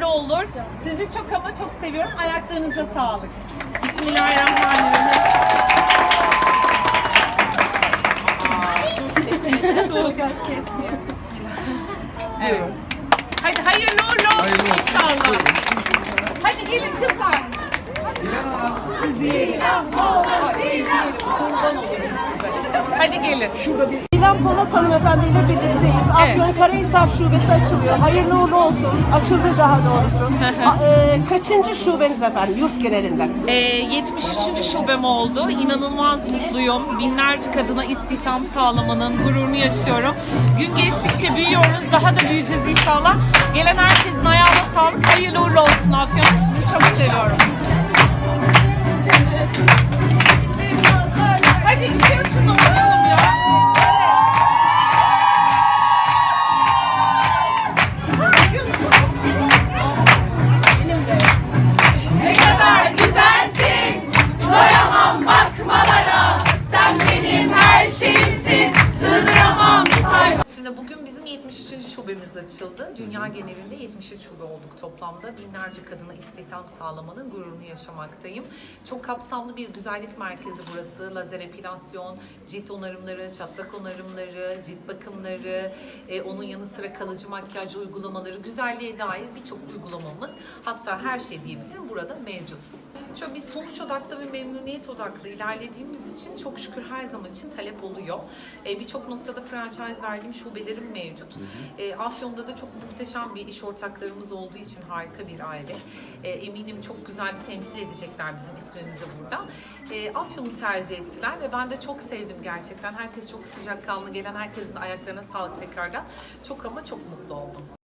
uğurlu olur. Sizi çok ama çok seviyorum. Ayaklarınıza sağlık. Bismillahirrahmanirrahim. Kesmiyor. Evet. Hadi hayırlı uğurlu olsun. inşallah. Hadi gelin kızlar. Sizi Hadi gelin. İlhan Polat hanımefendiyle birlikteyiz. Afyon Karahisar şubesi açılıyor. Hayırlı uğurlu olsun. Açıldı daha doğrusu. A- e, kaçıncı şubeniz efendim yurt genelinde? Ee, 73. şubem oldu. İnanılmaz mutluyum. Binlerce kadına istihdam sağlamanın gururunu yaşıyorum. Gün geçtikçe büyüyoruz. Daha da büyüyeceğiz inşallah. Gelen herkesin ayağına Şimdi bugün bizim 73. şubemiz açıldı. Dünya genelinde 73 şube olduk toplamda. Binlerce kadına istihdam sağlamanın gururunu yaşamaktayım. Çok kapsamlı bir güzellik merkezi burası. Lazer epilasyon, cilt onarımları, çatlak onarımları, cilt bakımları, e, onun yanı sıra kalıcı makyaj uygulamaları, güzelliğe dair birçok uygulamamız hatta her şey diyebilirim burada mevcut. Şöyle bir sonuç odaklı ve memnuniyet odaklı ilerlediğimiz için çok şükür her zaman için talep oluyor. E, birçok noktada franchise verdiğim şubelerim mevcut. E, Afyon'da da çok muhteşem bir iş ortaklarımız olduğu için harika bir aile. E, eminim çok güzel temsil edecekler bizim ismimizi burada. E, Afyon'u tercih ettiler ve ben de çok sevdim gerçekten. Herkes çok sıcakkanlı gelen herkesin ayaklarına sağlık tekrardan. Çok ama çok mutlu oldum.